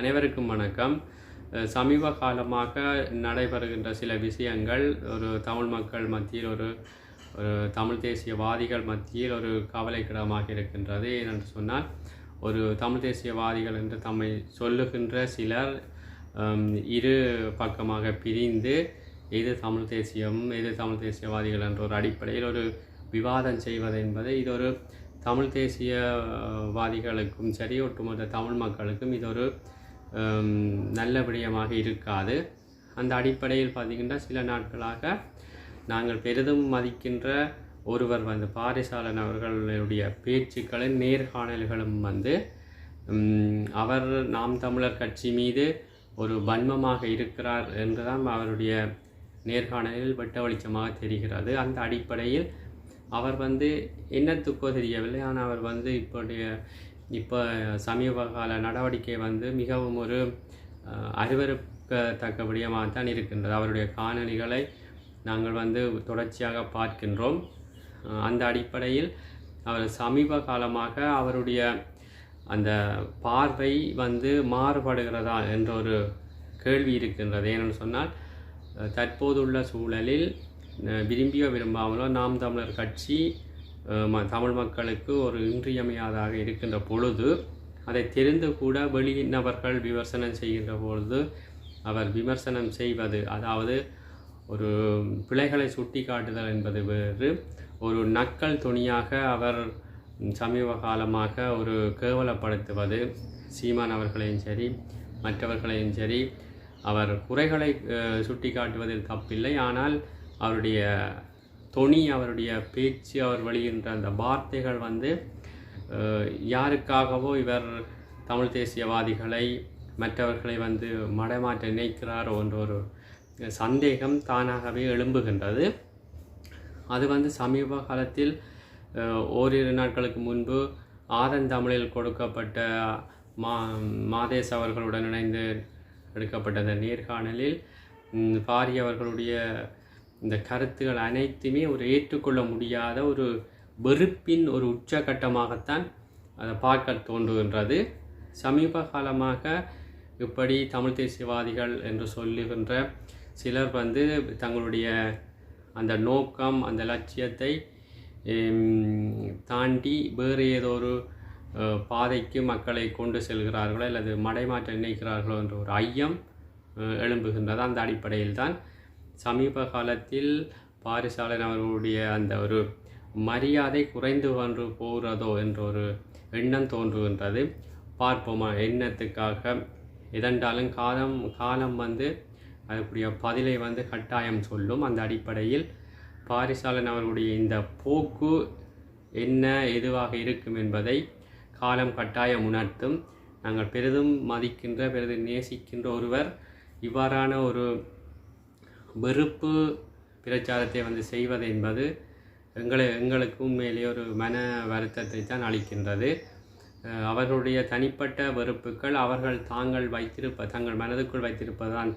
அனைவருக்கும் வணக்கம். சமீப காலமாக நடைபெறுகின்ற சில விஷயங்கள் ஒரு தமிழ் மக்கள் மத்தியில் ஒரு ஒரு தமிழ் தேசியவாதிகள் மத்தியில் ஒரு கவலைக்கிடமாக இருக்கின்றது. ஏனென்று சொன்னால் ஒரு தமிழ் தேசியவாதிகள் என்று தம்மை சொல்லுகின்ற சிலர் இரு பக்கமாக பிரிந்து எது தமிழ் தேசியம் எது தமிழ் தேசியவாதிகள் என்ற ஒரு அடிப்படையில் ஒரு விவாதம் செய்வது என்பது இது ஒரு தமிழ் தேசியவாதிகளுக்கும் சரி ஒட்டுமொத்த தமிழ் மக்களுக்கும் இது ஒரு நல்ல விடயமாக இருக்காது. அந்த அடிப்படையில் பார்த்திங்கன்னா சில நாட்களாக நாங்கள் பெரிதும் மதிக்கின்ற ஒருவர் வந்து பாரிசாலன் அவர்களுடைய பேச்சுக்களும் நேர்காணல்களும் வந்து அவர் நாம் தமிழர் கட்சி மீது ஒரு வன்மமாக இருக்கிறார் என்றுதான் அவருடைய நேர்காணலில் வெட்ட வெளிச்சமாக தெரிகிறது. அந்த அடிப்படையில் அவர் வந்து என்னத்துக்கோ தெரியவில்லை. ஆனால் அவர் வந்து இப்போடைய இப்போ சமீப கால நடவடிக்கை வந்து மிகவும் ஒரு அஹ், தான் இருக்கின்றது. அவருடைய காணொலிகளை நாங்கள் வந்து தொடர்ச்சியாக பார்க்கின்றோம். அந்த அடிப்படையில் அவர் சமீப காலமாக அவருடைய அந்த பார்வை வந்து மாறுபடுகிறதா என்ற ஒரு கேள்வி இருக்கின்றது. ஏனென்று சொன்னால் தற்போதுள்ள சூழலில் விரும்பியோ விரும்பாமலோ நாம் தமிழர் கட்சி தமிழ் மக்களுக்கு ஒரு இன்றியமையாதாக இருக்கின்ற பொழுது அதை தெரிந்து கூட வெளியினவர்கள் விமர்சனம் செய்கின்ற பொழுது அவர் விமர்சனம் செய்வது அதாவது ஒரு பிழைகளை சுட்டி காட்டுதல் என்பது வேறு ஒரு நக்கல் துணியாக அவர் சமீப காலமாக ஒரு கேவலப்படுத்துவது சீமான் அவர்களையும் சரி மற்றவர்களையும் சரி அவர் குறைகளை சுட்டி காட்டுவதில் தப்பில்லை ஆனால் அவருடைய தொனி அவருடைய பேச்சு அவர் வெளியின்ற அந்த வார்த்தைகள் வந்து யாருக்காகவோ இவர் தமிழ் தேசியவாதிகளை மற்றவர்களை வந்து மடமாற்ற நினைக்கிறாரோ என்ற ஒரு சந்தேகம் தானாகவே எழும்புகின்றது. அது வந்து சமீப காலத்தில் ஓரிரு நாட்களுக்கு முன்பு ஆதன் தமிழில் கொடுக்கப்பட்ட மா மாதேஷ் அவர்களுடன் இணைந்து எடுக்கப்பட்ட அந்த நேர்காணலில் பாரி அவர்களுடைய இந்த கருத்துகள் அனைத்துமே ஒரு ஏற்றுக்கொள்ள முடியாத ஒரு வெறுப்பின் ஒரு உச்சகட்டமாகத்தான் அதை பார்க்க தோன்றுகின்றது. சமீப காலமாக இப்படி தமிழ் தேசியவாதிகள் என்று சொல்லுகின்ற சிலர் வந்து தங்களுடைய அந்த நோக்கம் அந்த லட்சியத்தை தாண்டி வேறு ஏதோ ஒரு பாதைக்கு மக்களை கொண்டு செல்கிறார்களோ அல்லது மடைமாற்ற நினைக்கிறார்களோ என்ற ஒரு ஐயம் எழும்புகின்றது. அந்த அடிப்படையில் தான் சமீப காலத்தில் பாரிசாலன் அவர்களுடைய அந்த ஒரு மரியாதை குறைந்து கொண்டு போகிறதோ என்ற ஒரு எண்ணம் தோன்றுகின்றது. பார்ப்போமா எண்ணத்துக்காக எதென்றாலும் காலம் காலம் வந்து அதுக்குரிய பதிலை வந்து கட்டாயம் சொல்லும். அந்த அடிப்படையில் பாரிசாலன் அவர்களுடைய இந்த போக்கு என்ன எதுவாக இருக்கும் என்பதை காலம் கட்டாயம் உணர்த்தும். நாங்கள் பெரிதும் மதிக்கின்ற பெரிதும் நேசிக்கின்ற ஒருவர் இவ்வாறான ஒரு வெறுப்பு பிரச்சாரத்தை வந்து செய்வது என்பது எங்களை எங்களுக்கு உண்மையிலேயே ஒரு மன வருத்தத்தை தான் அளிக்கின்றது. அவர்களுடைய தனிப்பட்ட வெறுப்புகள் அவர்கள் தாங்கள் வைத்திருப்ப தங்கள் மனதுக்குள் வைத்திருப்பதுதான்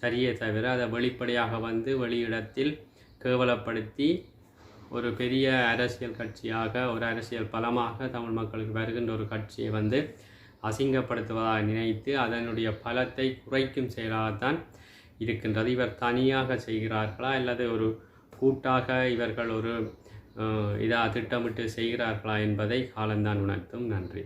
சரியே தவிர அதை வெளிப்படையாக வந்து வெளியிடத்தில் கேவலப்படுத்தி ஒரு பெரிய அரசியல் கட்சியாக ஒரு அரசியல் பலமாக தமிழ் மக்களுக்கு வருகின்ற ஒரு கட்சியை வந்து அசிங்கப்படுத்துவதாக நினைத்து அதனுடைய பலத்தை குறைக்கும் செயலாகத்தான் இருக்கின்றது. இவர் தனியாக செய்கிறார்களா அல்லது ஒரு கூட்டாக இவர்கள் ஒரு இதாக திட்டமிட்டு செய்கிறார்களா என்பதை காலந்தான் உணர்த்தும். நன்றி.